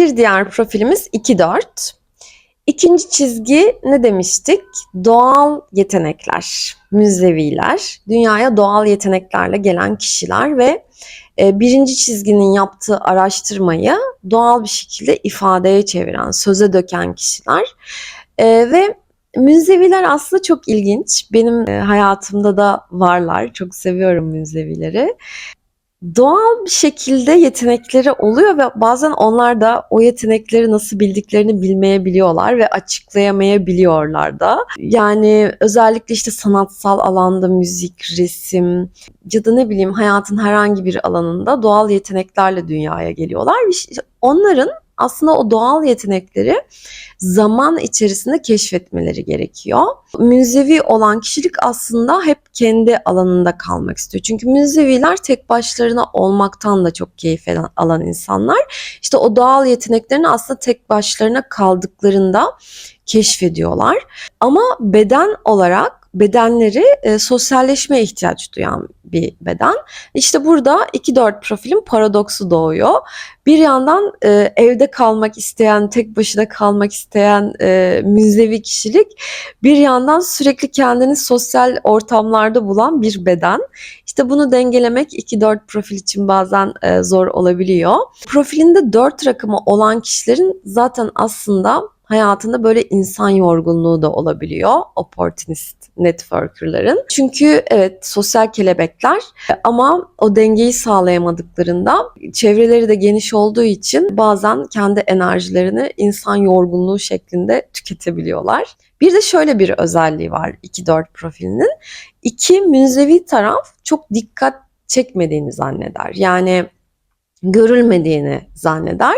Bir diğer profilimiz 2-4. İkinci çizgi ne demiştik? Doğal yetenekler, müzeviler, dünyaya doğal yeteneklerle gelen kişiler ve e, birinci çizginin yaptığı araştırmayı doğal bir şekilde ifadeye çeviren, söze döken kişiler. E, ve münzeviler aslında çok ilginç. Benim e, hayatımda da varlar. Çok seviyorum münzevileri doğal bir şekilde yetenekleri oluyor ve bazen onlar da o yetenekleri nasıl bildiklerini bilmeyebiliyorlar ve açıklayamayabiliyorlar da. Yani özellikle işte sanatsal alanda müzik, resim ya da ne bileyim hayatın herhangi bir alanında doğal yeteneklerle dünyaya geliyorlar. Onların aslında o doğal yetenekleri zaman içerisinde keşfetmeleri gerekiyor. Münzevi olan kişilik aslında hep kendi alanında kalmak istiyor. Çünkü münzeviler tek başlarına olmaktan da çok keyif alan insanlar. İşte o doğal yeteneklerini aslında tek başlarına kaldıklarında keşfediyorlar. Ama beden olarak bedenleri e, sosyalleşmeye ihtiyaç duyan bir beden. İşte burada 2-4 profilin paradoksu doğuyor. Bir yandan e, evde kalmak isteyen, tek başına kalmak isteyen e, münzevi kişilik, bir yandan sürekli kendini sosyal ortamlarda bulan bir beden. İşte bunu dengelemek 2-4 profil için bazen e, zor olabiliyor. Profilinde 4 rakamı olan kişilerin zaten aslında hayatında böyle insan yorgunluğu da olabiliyor opportunist networkerların. Çünkü evet sosyal kelebekler ama o dengeyi sağlayamadıklarında çevreleri de geniş olduğu için bazen kendi enerjilerini insan yorgunluğu şeklinde tüketebiliyorlar. Bir de şöyle bir özelliği var 2-4 profilinin. İki münzevi taraf çok dikkat çekmediğini zanneder. Yani görülmediğini zanneder.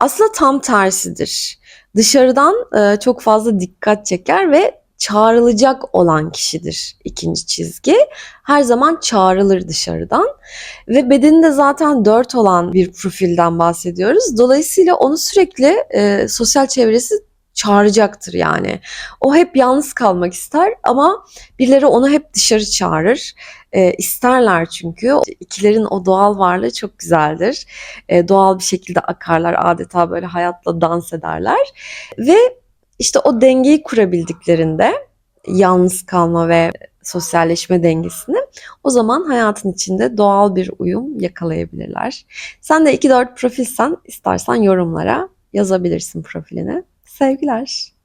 Aslında tam tersidir. Dışarıdan e, çok fazla dikkat çeker ve çağrılacak olan kişidir ikinci çizgi. Her zaman çağrılır dışarıdan ve bedeninde zaten dört olan bir profilden bahsediyoruz. Dolayısıyla onu sürekli e, sosyal çevresi çağıracaktır yani. O hep yalnız kalmak ister ama birileri onu hep dışarı çağırır. E, isterler çünkü. İkilerin o doğal varlığı çok güzeldir. E, doğal bir şekilde akarlar adeta böyle hayatla dans ederler. Ve işte o dengeyi kurabildiklerinde yalnız kalma ve sosyalleşme dengesini o zaman hayatın içinde doğal bir uyum yakalayabilirler. Sen de 2-4 profilsen istersen yorumlara yazabilirsin profilini. Sevgiler.